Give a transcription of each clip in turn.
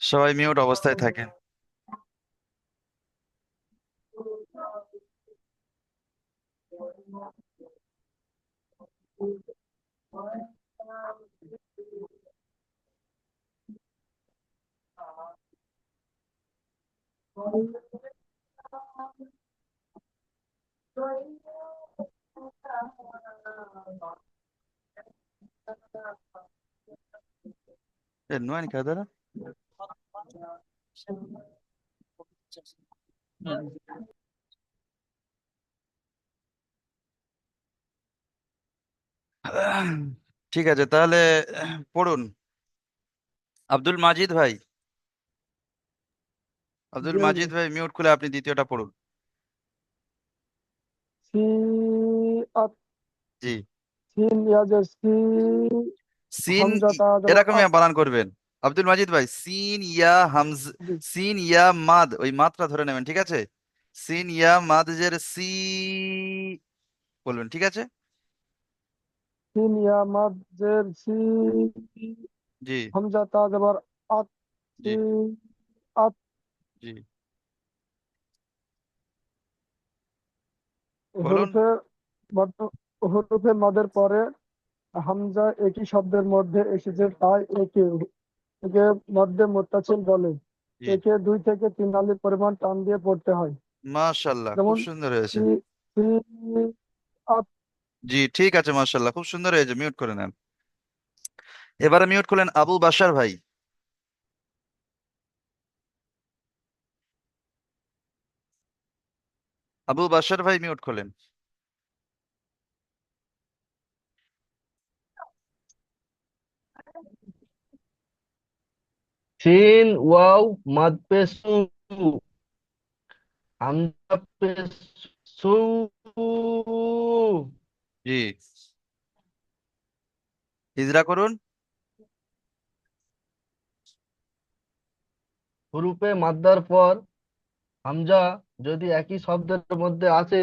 সবাই মিউট অবস্থায় থাকে। No, ni cada ঠিক আছে তাহলে পড়ুন। আব্দুল মাজিদ ভাই। আব্দুল মাজিদ ভাই মিউট খুলে আপনি দ্বিতীয়টা পড়ুন। জি। সিন এরকমই বানান করবেন। আব্দুল মাজিদ ভাই সিন ইয়া হামজ সিন ইয়া মাদ ওই মাত্রা ধরে নেবেন ঠিক আছে? সিন ইয়া মাদের সি বলবেন ঠিক আছে? সিন ইয়া মাদের সি জি। হামজা তা যাবার আত জি। আত। জি। বলুন। হরফে মদের পরে হামজা একই শব্দের মধ্যে এসেছে তাই একে একে মধ্যে মুত্তাসিল বলে একে দুই থেকে তিন আলির পরিমাণ টান দিয়ে পড়তে হয়। মাশাল্লাহ খুব যেমন সুন্দর হয়েছে। জি ঠিক আছে মাশাল্লাহ খুব সুন্দর হয়েছে মিউট করে নেন। এবারে মিউট করলেন আবু বাশার ভাই। আবু বাশার ভাই মিউট করলেন। সিন ওয়াও মাদ পে সু হামজা জি। হিজরা করুন। হুরুফে মাদ্দার পর হামজা যদি একই শব্দের মধ্যে আছে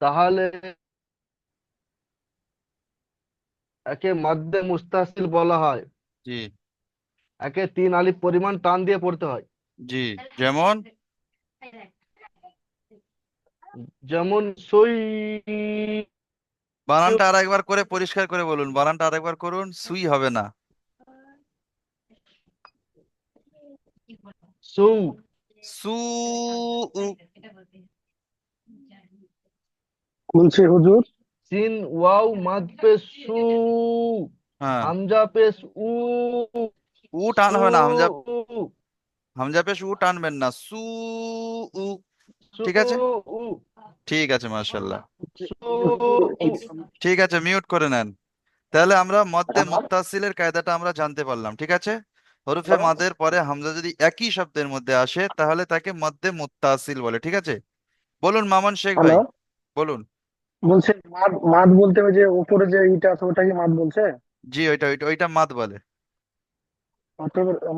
তাহলে একে মদ্দে মুস্তাসিল বলা হয়। জি। একে তিন আলিফ পরিমাণ টান দিয়ে পড়তে হয়। জি যেমন? যেমন সই বানানটা আরেকবার করে পরিষ্কার করে বলুন। বানানটা আরেকবার করুন সুই হবে না। সু সু উ। বলছি হুজুর? সিন ওয়াও মাদ পে সু। হ্যাঁ। হামজা পে উ উ টান হবে না হামজা হামজা পেশ উ টানবেন না সু উ ঠিক আছে ঠিক আছে মাশাল্লাহ ঠিক আছে মিউট করে নেন তাহলে আমরা মদ্দে মুত্তাসিলের কায়দাটা আমরা জানতে পারলাম ঠিক আছে হরফে মাদের পরে হামজা যদি একই শব্দের মধ্যে আসে তাহলে তাকে মদ্দে মুত্তাসিল বলে ঠিক আছে বলুন মামুন শেখ ভাই বলুন বলছে মাদ মাদ বলতে ওই যে উপরে যে ইটা আছে ওটা কি মাদ বলছে জি ওইটা ওইটা ওইটা মাদ বলে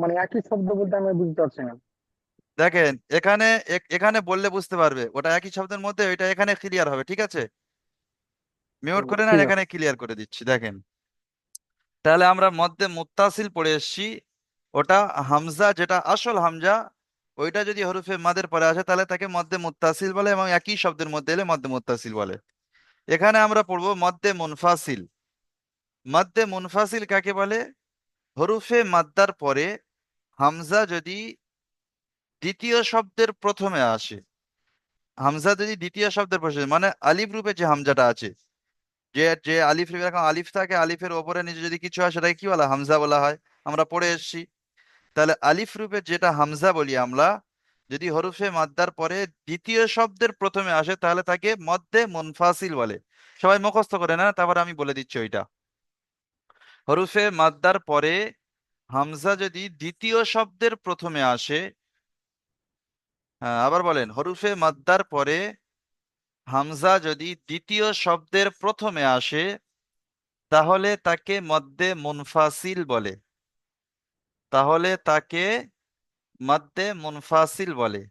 মানে একই শব্দ বলতে আমি বুঝতে পারছি না। দেখেন এখানে এখানে বললে বুঝতে পারবে ওটা একই শব্দের মধ্যে ওইটা এখানে ক্লিয়ার হবে ঠিক আছে? মিউট করে না এখানে ক্লিয়ার করে দিচ্ছি দেখেন। তাহলে আমরা মধ্যে মুত্তাসিল পড়ে এসেছি ওটা হামজা যেটা আসল হামজা ওইটা যদি হরুফে মাদের পরে আসে তাহলে তাকে মধ্যে মুত্তাসিল বলে এবং একই শব্দের মধ্যে এলে মধ্যে মুত্তাসিল বলে। এখানে আমরা পড়ব মধ্যে মুনফাসিল। মধ্যে মুনফাসিল কাকে বলে? হরফে মাদ্দার পরে হামজা যদি দ্বিতীয় শব্দের প্রথমে আসে, হামজা যদি দ্বিতীয় শব্দের প্রথমে মানে আলিফ রূপে যে হামজাটা আছে, যে যে আলিফ রূপে এখন আলিফ থাকে, আলিফের ওপরে নিচে যদি কিছু হয় সেটাকে কি বলা হামজা বলা হয়। আমরা পড়ে এসেছি। তাহলে আলিফ রূপে যেটা হামজা বলি আমরা, যদি হরুফে মাদ্দার পরে দ্বিতীয় শব্দের প্রথমে আসে, তাহলে তাকে মধ্যে মুনফাসিল বলে। সবাই মুখস্থ করে না তারপর আমি বলে দিচ্ছি ওইটা। হরফে মাদ্দার পরে হামজা যদি দ্বিতীয় শব্দের প্রথমে আসে হ্যাঁ আবার বলেন, হরফে মাদ্দার পরে হামজা যদি দ্বিতীয় শব্দের প্রথমে আসে, তাহলে তাকে মধ্যে মুনফাসিল বলে। তাহলে তাকে মধ্যে মুনফাসিল বলে।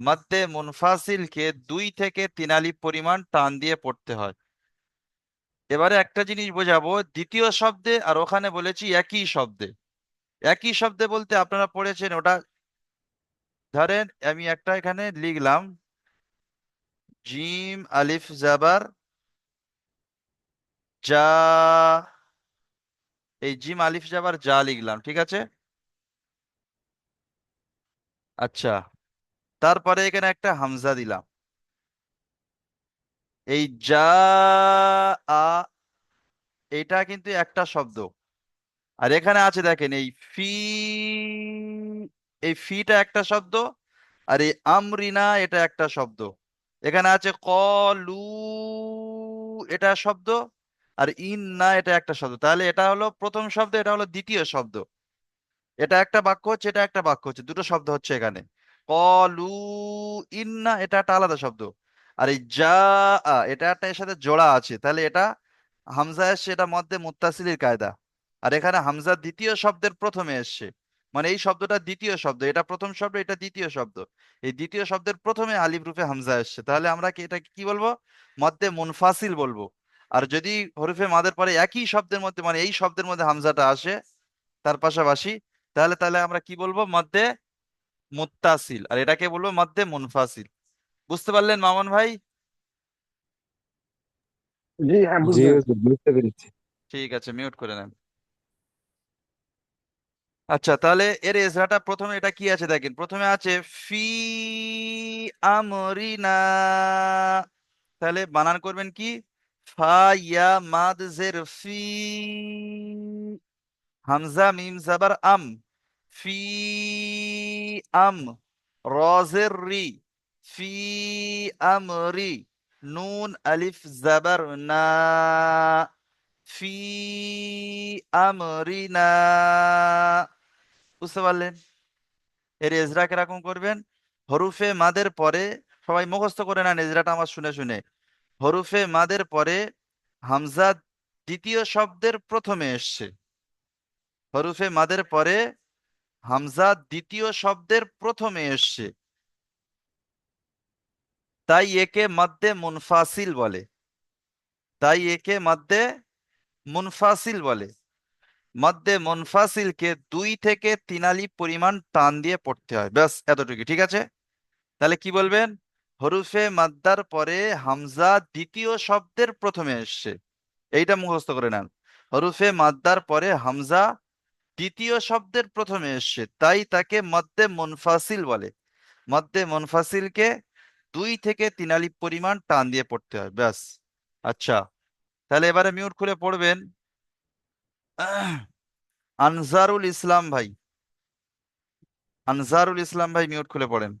মধ্যে মুনফাসিলকে দুই থেকে তিন আলিফ পরিমাণ টান দিয়ে পড়তে হয়। এবারে একটা জিনিস বোঝাবো, দ্বিতীয় শব্দে, আর ওখানে বলেছি একই শব্দে। একই শব্দে বলতে আপনারা পড়েছেন ওটা, ধরেন আমি একটা এখানে লিখলাম, জিম আলিফ জাবার, যা, এই জিম আলিফ জাবার যা লিখলাম, ঠিক আছে? আচ্ছা তারপরে এখানে একটা হামজা দিলাম। এই যা, আ, এটা কিন্তু একটা শব্দ। আর এখানে আছে দেখেন, এই ফি, এই ফিটা একটা শব্দ, আর এই আমরিনা এটা একটা শব্দ। এখানে আছে কলু এটা শব্দ, আর ইন না এটা একটা শব্দ। তাহলে এটা হলো প্রথম শব্দ, এটা হলো দ্বিতীয় শব্দ। এটা একটা বাক্য হচ্ছে, এটা একটা বাক্য হচ্ছে, দুটো শব্দ হচ্ছে এখানে। কলু ইন্না, এটা একটা আলাদা শব্দ। আর এই যা এটা একটা এর সাথে জোড়া আছে। তাহলে এটা হামজা এসছে এটা মধ্যে মুত্তাসিলির কায়দা। আর এখানে হামজা দ্বিতীয় শব্দের প্রথমে এসছে। মানে এই শব্দটা দ্বিতীয় শব্দ, এটা প্রথম শব্দ, এটা দ্বিতীয় শব্দ। এই দ্বিতীয় শব্দের প্রথমে আলিফ রূপে হামজা এসছে। তাহলে আমরা কি এটা কি বলব? মধ্যে মুনফাসিল বলব। আর যদি হরফে মাদের পরে একই শব্দের মধ্যে মানে এই শব্দের মধ্যে হামজাটা আসে, তার পাশাপাশি, তাহলে তাহলে আমরা কি বলব? মধ্যে মুত্তাসিল। আর এটাকে বলব মধ্যে মুনফাসিল। বুঝতে পারলেন মামুন ভাই? জি হ্যাঁ বুঝতে পেরেছি। ঠিক আছে মিউট করে নেন। আচ্ছা তাহলে এর এজরাটা প্রথমে এটা কি আছে দেখেন? প্রথমে আছে ফি আমরিনা। তাহলে বানান করবেন কি? ফা ইয়া মাদ জের ফি হামজা মিম জাবার আম। ফি আম রজের রি। ফি আমরি নুন আলিফ জাবার না ফি আমরিনা বুঝতে পারলেন? এর এজরা কীরকম করবেন? হরুফে মাদের পরে, সবাই মুখস্থ করে নেন এজরাটা আমার শুনে শুনে। হরুফে মাদের পরে হামজা দ্বিতীয় শব্দের প্রথমে এসছে। হরুফে মাদের পরে হামজা দ্বিতীয় শব্দের প্রথমে এসছে। তাই একে মধ্যে মুনফাসিল বলে। তাই একে মধ্যে মুনফাসিল বলে। মধ্যে মুনফাসিলকে দুই থেকে তিন আলিফ পরিমাণ টান দিয়ে পড়তে হয়। ব্যাস, এতটুকু, ঠিক আছে? তাহলে কি বলবেন? হরুফে মাদ্দার পরে হামজা দ্বিতীয় শব্দের প্রথমে এসছে। এইটা মুখস্থ করে নেন। হরুফে মাদ্দার পরে হামজা দ্বিতীয় শব্দের প্রথমে এসছে। তাই তাকে মধ্যে মুনফাসিল বলে। মধ্যে মুনফাসিলকে দুই থেকে তিন আলিফ পরিমাণ টান দিয়ে পড়তে হয় ব্যাস। আচ্ছা তাহলে এবারে মিউট খুলে পড়বেন। আনজারুল ইসলাম ভাই। আনজারুল ইসলাম ভাই মিউট খুলে পড়েন।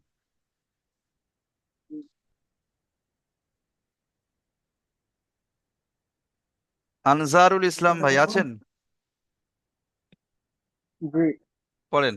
আনজারুল ইসলাম ভাই আছেন? পড়েন।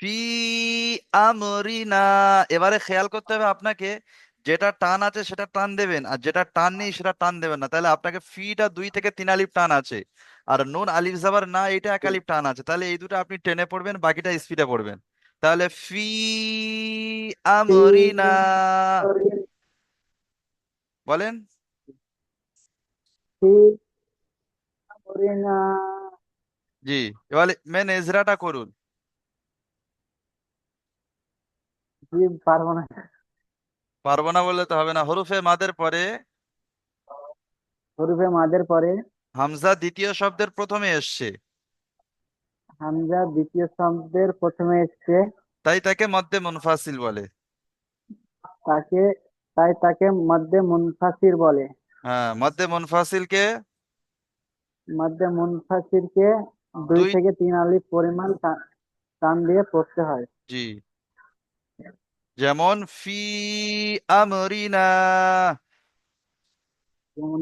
ফি আমরিনা। এবারে খেয়াল করতে হবে আপনাকে যেটা টান আছে সেটা টান দেবেন আর যেটা টান নেই সেটা টান দেবেন না। তাহলে আপনাকে ফিটা দুই থেকে তিন আলিফ টান আছে আর নুন আলিফ জাবার না এটা এক আলিফ টান আছে। তাহলে এই দুটো আপনি টেনে পড়বেন বাকিটা স্পিডে পড়বেন। তাহলে ফি আমরিনা। বলেন। জি এবারে মেন এজরাটা করুন। জি পারব না। পারব না বললে তো হবে না। হরুফে মাদের পরে। হরুফে মাদের পরে। হামজা দ্বিতীয় শব্দের প্রথমে এসছে। হামজা দ্বিতীয় শব্দের প্রথমে এসছে। তাই তাকে মধ্যে মুনফাসিল বলে। তাকে তাই তাকে মধ্যে মুনফাসির বলে। হ্যাঁ মধ্যে মুনফাসিলকে মধ্যে মুনফাসিরকে দুই দুই- থেকে তিন আলিফ পরিমাণ টা- টান দিয়ে পড়তে হয়। জি। যেমন ফি আমরিনা। যেমন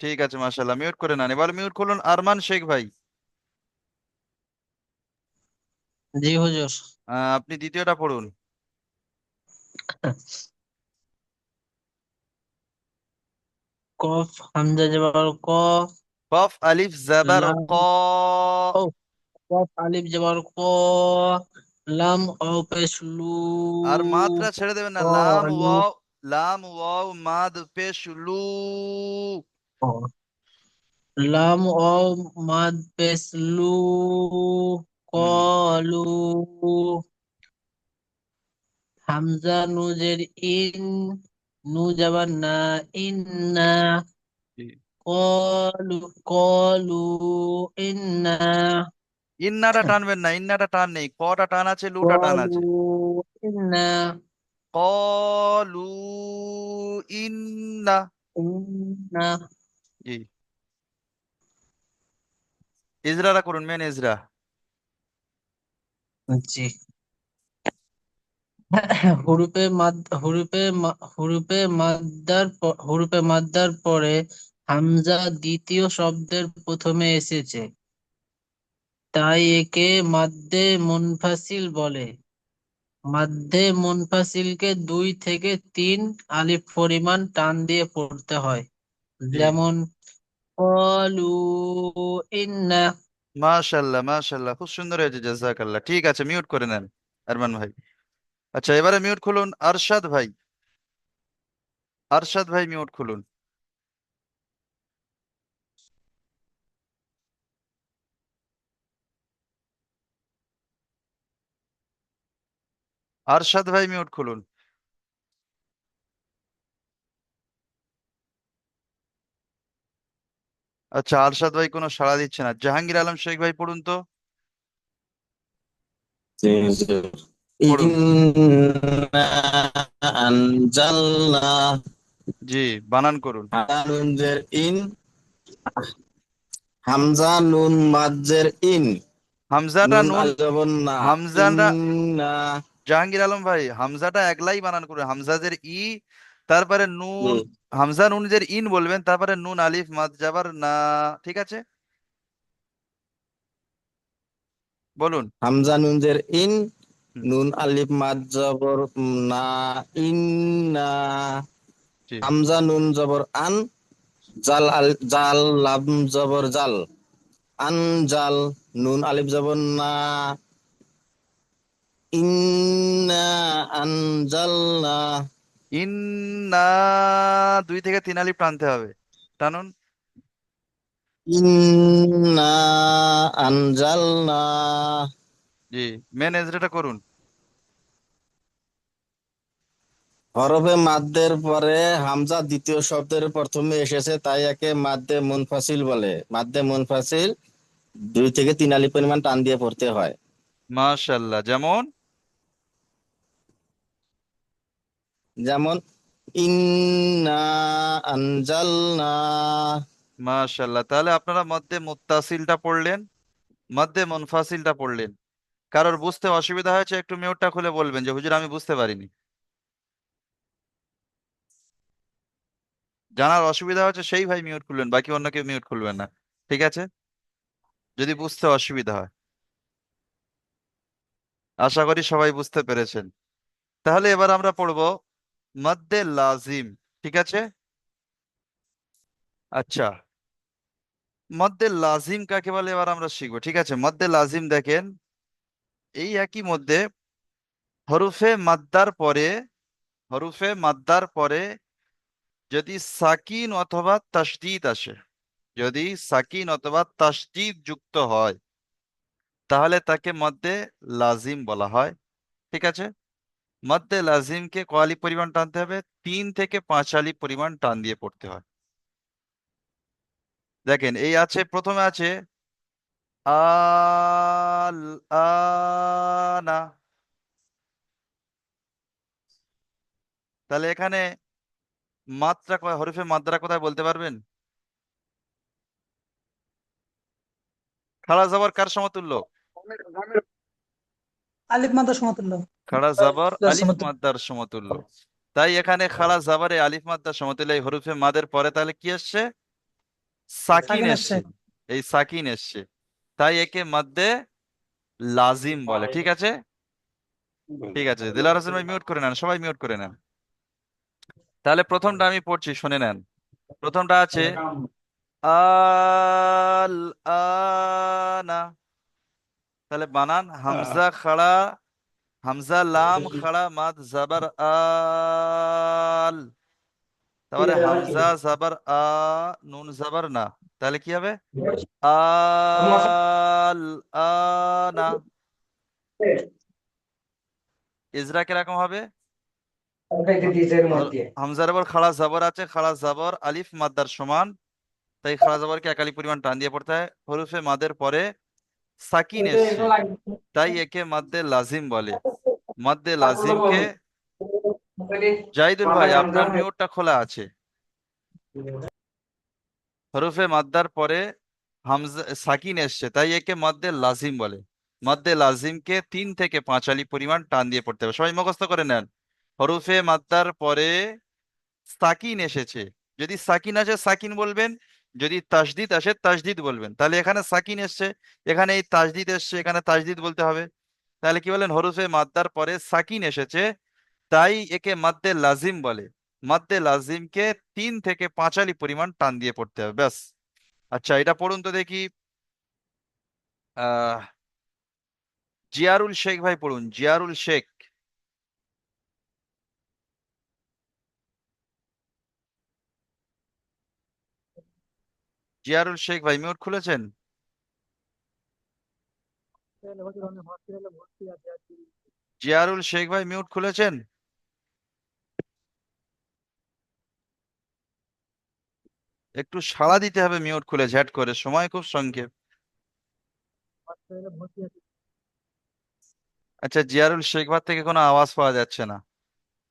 ঠিক আছে মাশাল্লাহ মিউট করে নেন। এবার মিউট করুন আরমান শেখ ভাই। জি হুজুর। আপনি দ্বিতীয়টা পড়ুন। কফ হামজা জবর ক। কফ আলিফ জাবার ক। ও কফ আলিফ জবর ক। লাম ও পেশ লু আর মাত্রা ছেড়ে দেবেন না। লাম ওয়াও লাম ওয়াও মাদ পেশ লু। লাম ও মাদ পেশ লু কলু হামজা নুজের ইন নু জবর না ইন্না জি। কলু কলু ইন্না ইন্নাটা টানবেন না ইন্নাটা টান নেই কটা টান আছে লুটা টান আছে। কলু ইন্না কলু ইন্না। ইন্না জি ইজরাটা করুন মেন ইজরা। জি। হুরুপে মাদ হুরুপে হুরুপে মাদ্দার হুরুপে মাদ্দার পরে হামজা দ্বিতীয় শব্দের প্রথমে এসেছে। তাই একে মাদ্দে মুনফাসিল বলে। মাদ্দে মুনফাসিলকে দুই থেকে তিন আলিফ পরিমাণ টান দিয়ে পড়তে হয়। যেমন কলু ইন্না মাশাল্লাহ মাশাল্লাহ খুব সুন্দর হয়েছে জাজাকাল্লাহ। ঠিক আছে মিউট করে নেন আরমান ভাই। আচ্ছা এবারে মিউট খুলুন। আরশাদ ভাই। আরশাদ ভাই মিউট খুলুন। আরশাদ ভাই মিউট খুলুন। আচ্ছা আরশাদ ভাই কোনো সাড়া দিচ্ছে না। জাহাঙ্গীর আলম শেখ ভাই পড়ুন তো। জি বানান করুন। ইন হামজা নুন মাজ্জের ইন। হামজাটা নুন হামজাটা জাহাঙ্গীর আলম ভাই হামজাটা একলাই বানান করুন হামজাজের ই তারপরে নুন হুম, হামজা নুনের ইন বলবেন তারপরে নুন আলিফ মাদ জাবার না ঠিক আছে? বলুন। হামজা নুনজের ইন নুন আলিফ মাদ জবর না ইন্না জি। হামজা নুন জবর আন জাল আল জাল লাম জবর জাল। আন জাল নুন আলিফ জবর না। আনজালনা ইন্না দুই থেকে তিন আলিফ টানতে হবে। টানুন। ইন্না আনজালনা জি মেন এজরাটা করুন। হরফে মাদ্দের পরে হামজা দ্বিতীয় শব্দের প্রথমে এসেছে তাই একে মাদ্দে মুনফাসিল বলে। মাদ্দে মুনফাসিল দুই থেকে তিন আলিফ পরিমাণ টান দিয়ে পড়তে হয়। মাশাল্লাহ যেমন যেমন, ইন্না তাহলে আপনারা মধ্যে মুত্তাসিলটা পড়লেন, মধ্যে মুনফাসিলটা পড়লেন। কারোর বুঝতে অসুবিধা হয়েছে, একটু মিউটটা খুলে বলবেন যে, হুজুর, আমি বুঝতে পারিনি। জানার অসুবিধা হচ্ছে সেই ভাই মিউট খুলবেন, বাকি অন্য কেউ মিউট খুলবেন না। ঠিক আছে? যদি বুঝতে অসুবিধা হয়। আশা করি সবাই বুঝতে পেরেছেন। তাহলে এবার আমরা পড়ব মদ্দে লাজিম, ঠিক আছে? আচ্ছা। মদ্দে লাজিম কাকে বলে? এবার আমরা শিখব, ঠিক আছে? মদ্দে লাজিম দেখেন, এই একই মধ্যে হরুফে মাদ্দার পরে, হরুফে মাদ্দার পরে যদি সাকিন অথবা তাসদিদ আসে, যদি সাকিন অথবা তাসদিদ যুক্ত হয়, তাহলে তাকে মদ্দে লাজিম বলা হয়, ঠিক আছে? মদ্দে লাজিমকে কয়ালি পরিমাণ টানতে হবে, তিন থেকে পাঁচ আলি পরিমাণ টান দিয়ে পড়তে হয়। দেখেন, এই আছে, প্রথমে আছে, আল আনা তাহলে এখানে মাত্রা হরফে মাত্রা কোথায় বলতে পারবেন? খাড়া জবর কার সমতুল্য? আলিফ মাদ্রার সমতুল্য। খাড়া জবর আলিফ। মাদ্দার সমতুল্য। তাই এখানে খাড়া জাবারে আলিফ মাদ্দার সমতুল্য এই হরফে মাদের পরে তাহলে কি আসছে? সাকিন এসছে এই সাকিন এসছে তাই একে মধ্যে লাজিম বলে ঠিক আছে? ঠিক আছে দিলার হোসেন ভাই মিউট করে নেন সবাই মিউট করে নেন। তাহলে প্রথমটা আমি পড়ছি শুনে নেন। প্রথমটা আছে আল আনা তাহলে বানান হামজা খাড়া হামজা লাম খাড়া মাদ জাবার আল। তারপরে হামজা জাবার আ নুন জাবার না। তাহলে কি হবে? আল আনা ইজরা কীরকম হবে? হামজার উপর খাড়া জাবর আছে খাড়া জাবর আলিফ মাদ্দার সমান। তাই খাড়া জাবরকে একালি পরিমাণ টান দিয়ে পড়তে হয়। হরুফে মাদের পরে সাকিন এসছে তাই একে মাদ্দে লাজিম বলে। মাদ্দে লাজিমকে জাহিদুল ভাই আপনার মিউটটা খোলা আছে। হরুফে মাদ্দার পরে হামজা সাকিন এসছে তাই একে মাদ্দে লাজিম বলে। মাদ্দে লাজিমকে তিন থেকে পাঁচ আলি পরিমাণ টান দিয়ে পড়তে হবে। সবাই মুখস্থ করে নেন। হরুফে মাদ্দার পরে সাকিন এসেছে। যদি সাকিন আসে সাকিন বলবেন যদি তাসদিদ আসে, তাসদিদ বলবেন। তাহলে এখানে সাকিন এসছে, এখানে এই তাসদিদ এসছে, এখানে তাসদিদ বলতে হবে। তাহলে কি বলেন? হরুফে মাদ্দার পরে সাকিন এসেছে, তাই একে মাদ্দে লাজিম বলে। মাদ্দে লাজিমকে তিন থেকে পাঁচালি পরিমাণ টান দিয়ে পড়তে হবে, ব্যাস। আচ্ছা এটা পড়ুন তো দেখি। আহ, জিয়ারুল শেখ ভাই পড়ুন, জিয়ারুল শেখ। জিয়ারুল শেখ ভাই, মিউট খুলেছেন? জিয়ারুল শেখ ভাই, মিউট খুলেছেন? একটু সাড়া দিতে হবে মিউট খুলে, ঝ্যাট করে। সময় খুব সংক্ষেপ। আচ্ছা জিয়ারুল শেখ ভাই থেকে কোনো আওয়াজ পাওয়া যাচ্ছে না।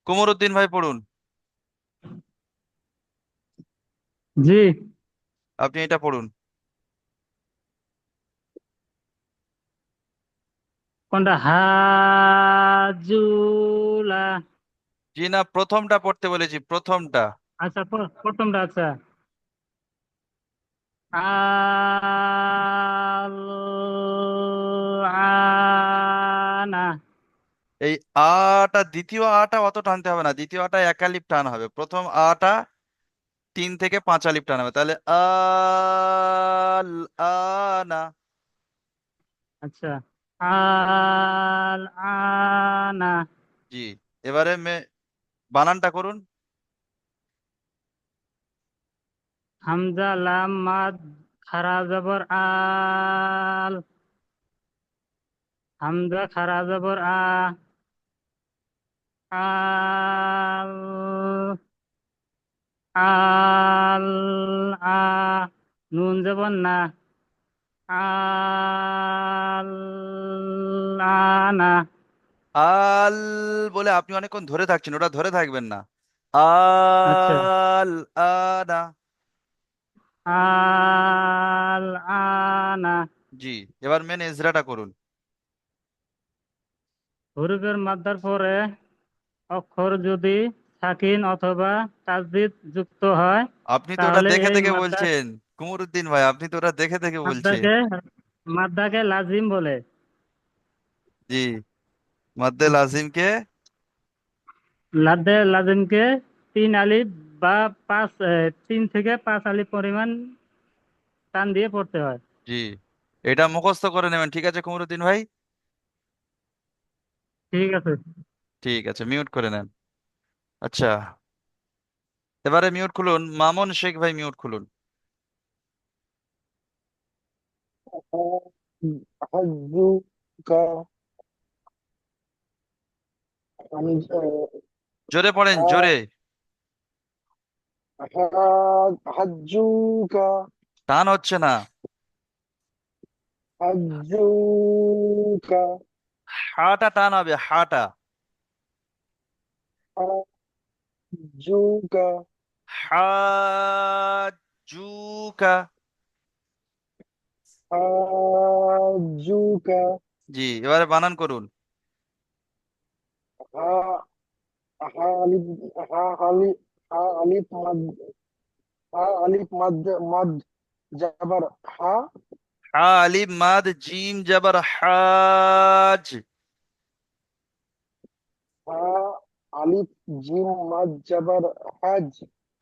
কুমরুদ্দিন ভাই, পড়ুন। জি। আপনি এটা পড়ুন। কোনটা? হাজুলা জি না প্রথমটা পড়তে বলেছি প্রথমটা। আচ্ছা প্র- প্রথমটা আচ্ছা। আনা এই আটা দ্বিতীয় আটা অত টানতে হবে না দ্বিতীয় আটা এক আলিফ টান হবে। প্রথম আটা তিন থেকে পাঁচ আলিফ টান হবে তাহলে আল আনা আচ্ছা আল আনা জি এবারে মে বানানটা করুন। হামজা লাম মাদ খারা জবর আল। হামজা খারা জবর আ আল। আল আ নুন জবর না। আল আনা আল বলে আপনি অনেকক্ষণ ধরে থাকছেন ওটা ধরে থাকবেন না। আল আনা আল আনা জি এবার মেন ইজরাটা করুন। হরফের মাদ্দার পরে অক্ষর যদি সাকিন অথবা তাসদিদ যুক্ত হয়। আপনি তো ওটা দেখে দেখে বলছেন। কুমরুদ্দিন ভাই আপনি তো ওটা দেখে দেখে বলছেন। মাদ্দাকে মাদ্দাকে লাজিম বলে। জি। মাদ্দে লাজিমকে লাদ্দে লাজিমকে তিন আলিফ বা পাঁচ তিন থেকে পাঁচ আলিফ পরিমাণ টান দিয়ে পড়তে হয়। জি। এটা মুখস্থ করে নেবেন ঠিক আছে কুমরুদ্দিন ভাই? ঠিক আছে। ঠিক আছে মিউট করে নেন। আচ্ছা। এবারে মিউট খুলুন। মামুন শেখ ভাই মিউট খুলুন। জোরে পড়েন, জোরে। টান হচ্ছে না। হাটা টান হবে, হাটা। হাজুকা হাজুকা হাজুকা জি এবারে বানান করুন। হা হা আলিফ হা আলিফ হা আলিফ মাদ হা আলিফ মাদ মাদ জবর হা। হা আলিফ মাদ জিম জবর হাজ। হা আলিফ জিম মাদ জবর হাজ।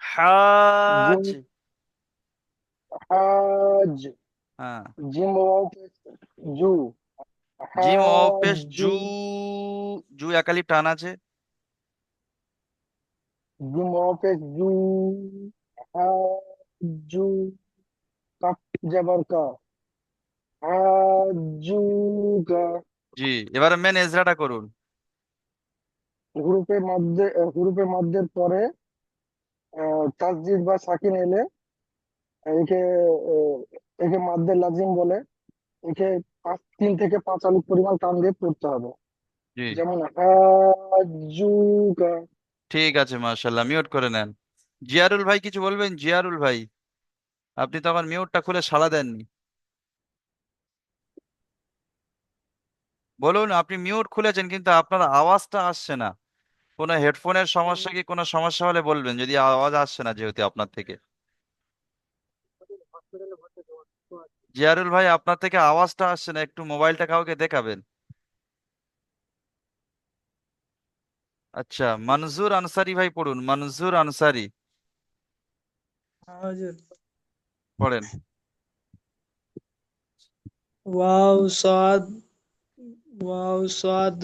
হাজ। জিম হাজ। হ্যাঁ। জিম ওয়াও পেশ জু। জিম ও পেশ জু। হাজু জু একালিপ টান আছে। জিম ওয়াও পেশ জু। হাজু কাফ জবর কা। হাজুকা জি এবারে মেন এজরাটা করুন। হুরুফে মধ্যে হুরুফে মধ্যের পরে আহ, তাসদিদ বা সাকিন এলে একে একে মাদ্দে লাজিম বলে একে পাঁচ তিন থেকে পাঁচ আলিফ পরিমাণ টান দিয়ে পড়তে হবে। যেমন হাজুকা। ঠিক আছে মাশাল্লাহ মিউট করে নেন। জিয়ারুল ভাই কিছু বলবেন? জিয়ারুল ভাই আপনি তো তখন মিউটটা খুলে সাড়া দেননি। বলুন আপনি মিউট খুলেছেন কিন্তু আপনার আওয়াজটা আসছে না। কোনো হেডফোনের সমস্যা কি কোনো সমস্যা হলে বলবেন? যদি আওয়াজ আসছে না যেহেতু আপনার থেকে। জিয়ারুল ভাই, আপনার থেকে আওয়াজটা আসছে না, একটু মোবাইলটা কাউকে দেখাবেন। আচ্ছা মনজুর আনসারি ভাই পড়ুন মনজুর আনসারি। পড়েন। ওয়াও, সাদ ওয়াও, সাদ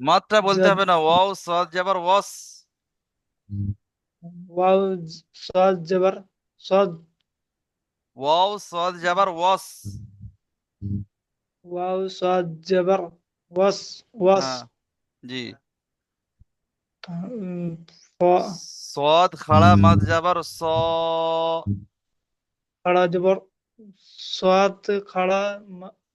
মাত্রা বলতে জব হবে না ওয়াও সাদ জাবার ওয়াস ওয়াও সাদ জবর সাদ ওয়াও সাদ জাবার ওয়াস ওয়াও সাদ জবর ওয়াস ওয়াস হ্যাঁ জি উম, ফ সাদ খাড়া মাদ জাবার স खड़ा जबर सात खड़ा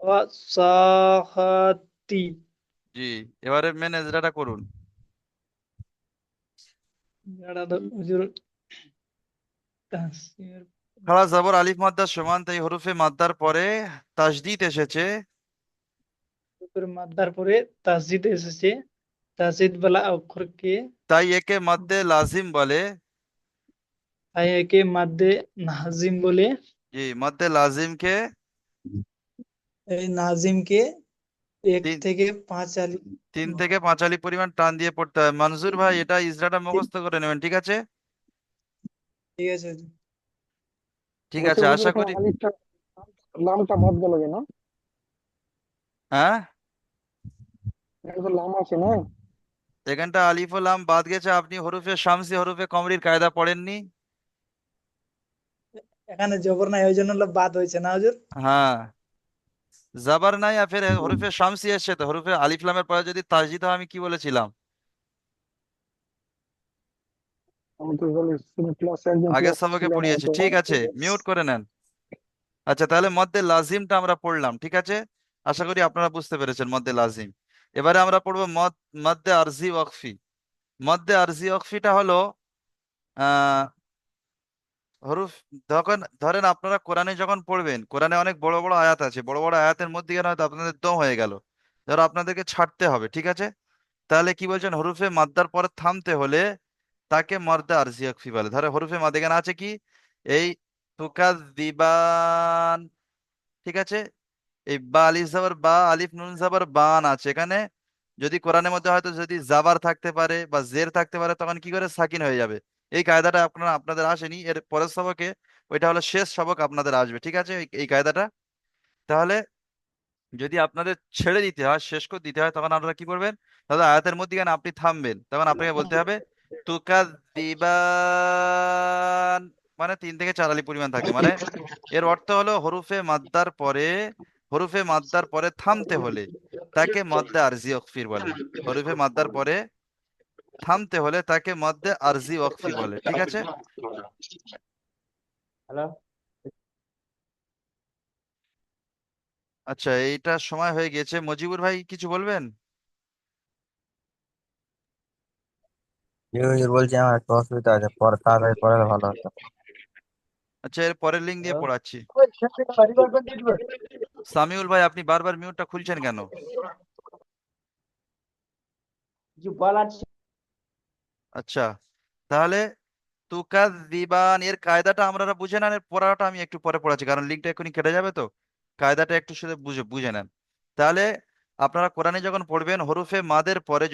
ওয়াসাহাতি। জি এবারে মেন করুন। খাড়া জবর আলিফ মাদ্দার সমান তাই হরফে মাদ্দার পরে তাসদিদ এসেছে। মাদ্দার পরে তাসদিদ এসেছে। তাসদিদ বলা অক্ষরকে তাই একে মাদ্দে লাজিম বলে। তাই একে মাদদে নাজিম বলে। জি মাদ্দে লাজিমকে কে এই নাজিমকে এক তিন থেকে পাঁচ আলি তিন থেকে পাঁচ আলিফ পরিমাণ টান দিয়ে পড়তে হয়। মনজুর ভাই এটা ইজরাটা মুখস্থ করে নেবেন ঠিক আছে? ঠিক আছে। ঠিক আছে আশা করি আলিফটা লামটা বাদ গেল কেন? হ্যাঁ? তো লাম আছে না? এখানটা আলিফ ও লাম বাদ গেছে আপনি হরুফে শামসি হরুফে কমরির কায়দা পড়েননি? এখানে জবর নাই ওই জন্য হলো বাদ হয়েছে না হুজুর? হ্যাঁ। জাবার নাই ফের হরফে শামসি এসছে তো হরফে আলিফ লামের পরে যদি তাসদিদ হয় আমি কি বলেছিলাম? আগের সবকে পড়িয়েছি ঠিক আছে মিউট করে নেন। আচ্ছা তাহলে মধ্যে লাজিমটা আমরা পড়লাম ঠিক আছে? আশা করি আপনারা বুঝতে পেরেছেন মধ্যে লাজিম। এবারে আমরা পড়ব মদ মধ্যে আরজি ওয়াকফি। মধ্যে আরজি ওয়াকফিটা হলো আহ হরুফ যখন ধরেন আপনারা কোরআনে যখন পড়বেন, কোরআনে অনেক বড় বড় আয়াত আছে, বড় বড় আয়াতের মধ্যে হয়তো আপনাদের দম হয়ে গেল। ধরো আপনাদেরকে ছাড়তে হবে, ঠিক আছে? তাহলে কি বলছেন? হরুফে মাদ্দার পরে থামতে হলে তাকে মর্দে আরজি ওয়াকফি বলে। ধরো হরুফে মাদ এখানে আছে কি? এই তুকাযিবান, ঠিক আছে? এই বা আলিফ জাবার, বা আলিফ নুন জাবার বান আছে এখানে। যদি কোরআনের মধ্যে হয়তো যদি জাবার থাকতে পারে বা জের থাকতে পারে, তখন কি করে? সাকিন হয়ে যাবে। এই কায়দাটা আপনারা, আপনাদের আসেনি। এর পরের সবকে, ওইটা হলো শেষ সবক আপনাদের আসবে, ঠিক আছে? এই কায়দাটা। তাহলে যদি আপনাদের ছেড়ে দিতে হয়, শেষ করে দিতে হয়, তখন আপনারা কি করবেন? দাদা আয়াতের মধ্যে আপনি থামবেন। তখন আপনাকে বলতে হবে, তুকাযিবান মানে তিন থেকে চার আলি পরিমাণ থাকে মানে এর অর্থ হলো হরুফে মাদ্দার পরে, হরুফে মাদ্দার পরে থামতে হলে, তাকে মদ্দে আরজি অকফির বলে। হরুফে মাদ্দার পরে থামতে হলে তাকে মধ্যে আরজি ওয়াকফি বলে ঠিক আছে? হ্যালো? আচ্ছা এইটা সময় হয়ে গেছে মজিবুর ভাই কিছু বলবেন? বলছি আমার একটু অসুবিধা আছে পরে তাড়াতাড়ি পড়ালে ভালো হতো। আচ্ছা এর পরের লিঙ্ক দিয়ে পড়াচ্ছি। সামিউল ভাই আপনি বারবার মিউটটা খুলছেন কেন? কিছু বলার আচ্ছা তাহলে তুকাযিবান এর কায়দাটা আমরা বুঝে নেন, এর পড়াটা আমি একটু পরে পড়াচ্ছি, কারণ লিঙ্কটা এখনই কেটে যাবে তো, কায়দাটা একটু শুধু বুঝে বুঝে নেন। তাহলে আপনারা কোরআনে যখন পড়বেন, হরুফে মাদের পরে